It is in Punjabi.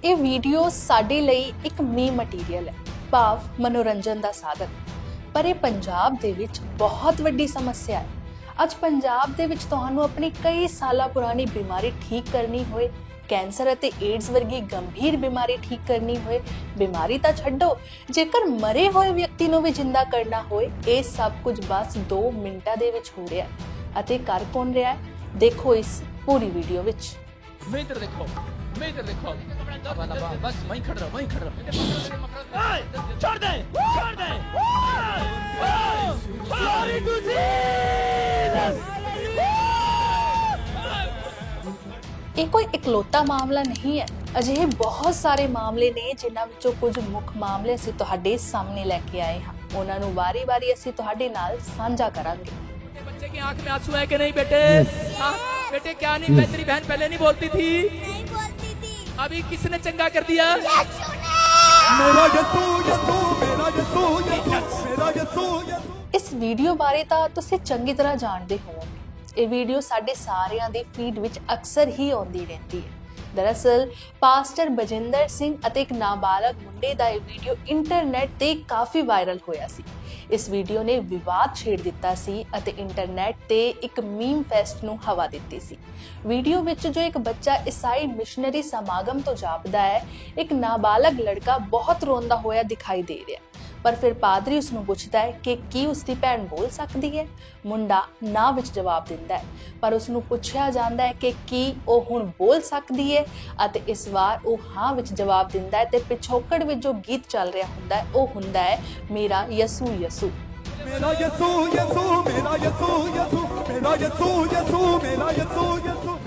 ਇਹ ਵੀਡੀਓ ਸਾਡੇ ਲਈ ਇੱਕ ਮੀ ਮਟੀਰੀਅਲ ਹੈ, ਭਾਵ ਮਨੋਰੰਜਨ ਦਾ ਸਾਧਨ। ਪਰ ਇਹ ਪੰਜਾਬ ਦੇ ਵਿੱਚ ਬਹੁਤ ਵੱਡੀ ਸਮੱਸਿਆ ਹੈ। ਅੱਜ ਪੰਜਾਬ ਦੇ ਵਿੱਚ ਤੁਹਾਨੂੰ ਆਪਣੀ ਕਈ ਸਾਲਾਂ ਪੁਰਾਣੀ ਬਿਮਾਰੀ ਠੀਕ ਕਰਨੀ ਹੋਏ, ਕੈਂਸਰ ਅਤੇ ਏਡਸ ਵਰਗੀ ਗੰਭੀਰ ਬਿਮਾਰੀ ਠੀਕ ਕਰਨੀ ਹੋਏ, ਬਿਮਾਰੀ ਤਾਂ ਛੱਡੋ, ਜੇਕਰ ਮਰੇ ਹੋਏ ਵਿਅਕਤੀ ਨੂੰ ਵੀ ਜਿੰਦਾ ਕਰਨਾ ਹੋਏ, ਇਹ ਸਭ ਕੁਝ ਬਸ 2 ਮਿੰਟਾਂ ਦੇ ਵਿੱਚ ਹੋ ਰਿਹਾ ਅਤੇ ਕਰ ਕੌਣ ਰਿਹਾ ਦੇਖੋ ਇਸ ਪੂਰੀ ਵੀਡੀਓ ਵਿੱਚ। ਇੱਧਰ ਦੇਖੋ। इधर देखो अब अब बस वहीं खड़ रहो वहीं खड़ रहो छोड़ दे छोड़ दे Glory to Jesus ਇਹ ਕੋਈ ਇਕਲੌਤਾ ਮਾਮਲਾ ਨਹੀਂ ਹੈ ਅਜਿਹੇ ਬਹੁਤ ਸਾਰੇ ਮਾਮਲੇ ਨੇ ਜਿਨ੍ਹਾਂ ਵਿੱਚੋਂ ਕੁਝ ਮੁੱਖ ਮਾਮਲੇ ਅਸੀਂ ਤੁਹਾਡੇ ਸਾਹਮਣੇ ਲੈ ਕੇ ਆਏ ਹਾਂ ਉਹਨਾਂ ਨੂੰ ਵਾਰੀ-ਵਾਰੀ ਅਸੀਂ ਤੁਹਾਡੇ ਨਾਲ ਸਾਂਝਾ ਕਰਾਂਗੇ बच्चे की आंख में आंसू है कि नहीं बेटे हाँ, बेटे क्या नहीं मैं तेरी बहन पहले नहीं बोलती थी नहीं बोलती थी अभी किसने चंगा कर दिया यीशु ने मेरा यसू यसू मेरा यसू यसू मेरा यसू यसू ਇਸ ਵੀਡੀਓ ਬਾਰੇ ਤਾਂ ਤੁਸੀਂ ਚੰਗੀ ਤਰ੍ਹਾਂ ਜਾਣਦੇ ਹੋਵੋਗੇ ਇਹ ਵੀਡੀਓ ਸਾਡੇ ਸਾਰਿਆਂ ਦੇ ਫੀਡ ਵਿੱਚ ਅਕਸਰ ਹੀ ਆਉਂਦੀ ਰਹਿੰਦੀ ਹੈ ਦਰਅਸਲ ਪਾਸਟਰ ਬਜਿੰਦਰ ਸਿੰਘ ਅਤੇ ਇੱਕ ਨਾਬਾਲਗ ਮੁੰਡੇ ਦਾ ਇਹ ਵੀਡੀਓ ਇੰਟਰਨੈਟ ਤੇ ਕਾਫੀ ਵਾਇਰਲ ਹੋਇਆ ਸੀ ਇਸ ਵੀਡੀਓ ਨੇ ਵਿਵਾਦ ਛੇੜ ਦਿੱਤਾ ਸੀ ਅਤੇ ਇੰਟਰਨੈਟ ਤੇ ਇੱਕ ਮੀਮ ਫੈਸਟ ਨੂੰ ਹਵਾ ਦਿੱਤੀ ਸੀ। ਵੀਡੀਓ ਵਿੱਚ ਜੋ ਇੱਕ ਬੱਚਾ ਈਸਾਈ ਮਿਸ਼ਨਰੀ ਸਮਾਗਮ ਤੋਂ ਜਾਪਦਾ ਹੈ, ਇੱਕ ਨਾਬਾਲਗ ਲੜਕਾ ਬਹੁਤ ਰੋਂਦਾ ਹੋਇਆ ਦਿਖਾਈ ਦੇ ਰਿਹਾ। ਪਰ ਫਿਰ ਪਾਦਰੀ ਉਸ ਨੂੰ ਪੁੱਛਦਾ ਹੈ ਕਿ ਕੀ ਉਸ ਦੀ ਭੈਣ ਬੋਲ ਸਕਦੀ ਹੈ? ਮੁੰਡਾ ਨਾ ਵਿੱਚ ਜਵਾਬ ਦਿੰਦਾ ਹੈ, ਪਰ ਉਸ ਨੂੰ ਪੁੱਛਿਆ ਜਾਂਦਾ ਹੈ ਕਿ ਕੀ ਉਹ ਹੁਣ ਬੋਲ ਸਕਦੀ ਹੈ? ਅਤੇ ਇਸ ਵਾਰ ਉਹ ਹਾਂ ਵਿੱਚ ਜਵਾਬ ਦਿੰਦਾ ਹੈ ਤੇ ਪਿਛੋਕੜ ਵਿੱਚ ਜੋ ਗੀਤ ਚੱਲ ਰਿਹਾ ਹੁੰਦਾ ਹੈ, ਉਹ ਹੁੰਦਾ ਹੈ ਮੇਰਾ ਯਸੂ ਯਸੂ। ਮੇਰਾ ਯਸੂ ਯਸੂ, ਮੇਰਾ ਯਸੂ ਯਸੂ, ਮੇਰਾ ਯਸੂ ਯਸੂ, ਮੇਰਾ ਯਸੂ ਯਸੂ।